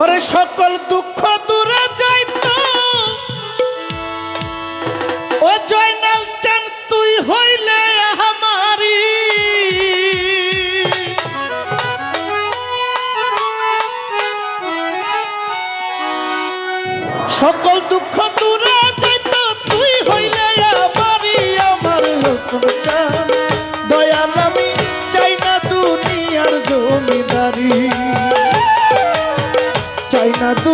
সকল দুঃখ দূরে যাইতো ও জয়নাল চান তুই হইলে আমারি। সকল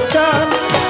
time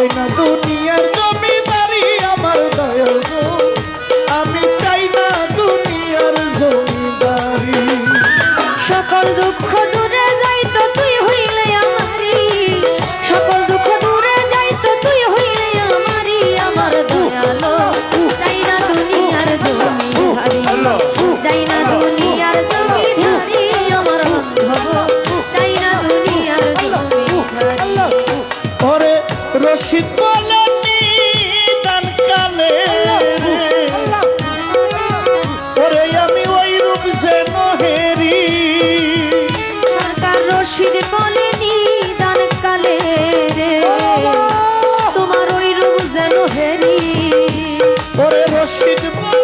চাই না দুনিয়ার জমিদারি আমার দয়াল আমি চাই না দুনিয়ার জমিদারি। সকল দুঃখ রশিদ বলে নিদান কালে। ওরে আমি ওই রূপ যে নহেরি রশিদ বলে নিদান কালে রে। তোমার ওই রূপ যেন হেরি। ওরে রশিদ বলে